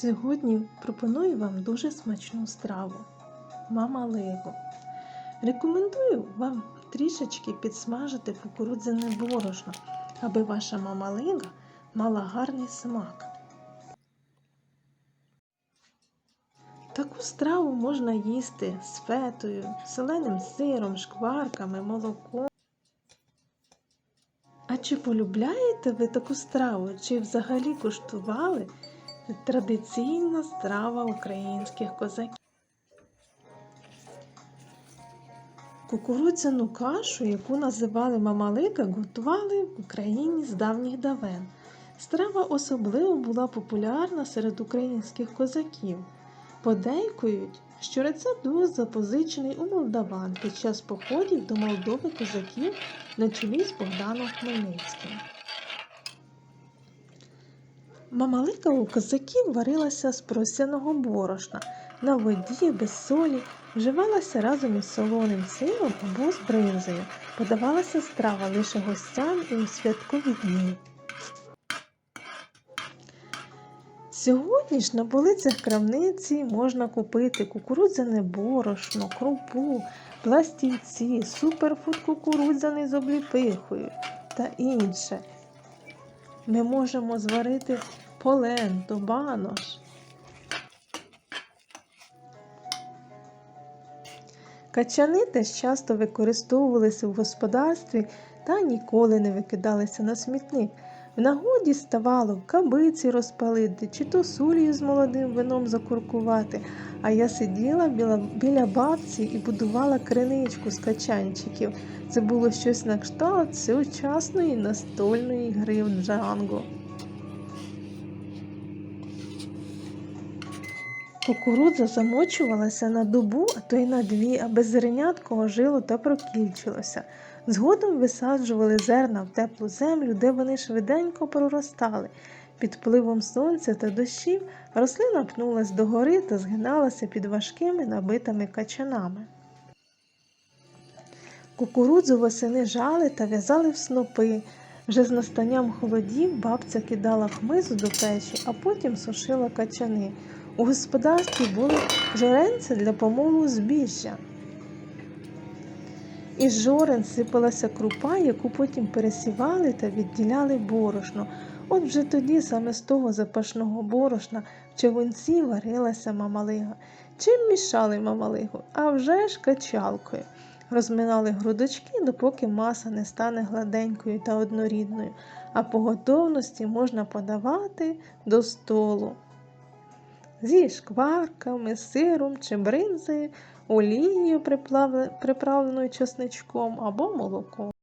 Сьогодні пропоную вам дуже смачну страву мама Лего. Рекомендую вам трішечки підсмажити кукурудзяне борошно, аби ваша мама Лего мала гарний смак. Таку страву можна їсти з фетою, соленим сиром, шкварками, молоком. А чи полюбляєте ви таку страву, чи взагалі куштували традиційна страва українських козаків? Кукурудзяну кашу, яку називали мамалика, готували в Україні з давніх давен. Страва особливо була популярна серед українських козаків. Подейкують, що рецепт був запозичений у молдаван під час походів до Молдови козаків на чолі з Богданом Хмельницьким. Мамалика у козаків варилася з просяного борошна на воді без солі, вживалася разом із солоним сиром або з бринзою. Подавалася страва лише гостям і у святкові дні. Сьогодні ж на полицях крамниці можна купити кукурудзяне борошно, крупу, пластівці, суперфуд кукурудзяний з обліпихою та інше. Ми можемо зварити поленту, банош. Качани теж часто використовувалися в господарстві та ніколи не викидалися на смітник. В нагоді ставало кабиці розпалити чи то сулію з молодим вином закуркувати, а я сиділа біля, біля бабці і будувала криничку з качанчиків. Це було щось на кшталт сучасної настольної гри в джанго. Кукурудза замочувалася на добу, а то й на дві, аби зернятко ожило та прокільчилося. Згодом висаджували зерна в теплу землю, де вони швиденько проростали. Під впливом сонця та дощів рослина пнулась догори та згиналася під важкими набитими качанами. Кукурудзу восени жали та в'язали в снопи. Вже з настанням холодів бабця кидала хмизу до печі, а потім сушила качани. У господарстві були жоренці для помолу збіжжя. Із жорен сипалася крупа, яку потім пересівали та відділяли борошно. От вже тоді саме з того запашного борошна в човунці варилася мамалига. Чим мішали мамалигу? А вже ж качалкою. Розминали грудочки, допоки маса не стане гладенькою та однорідною, а по готовності можна подавати до столу. Зі шкварками, сиром чи бринзою, олією приправленою чесничком або молоком.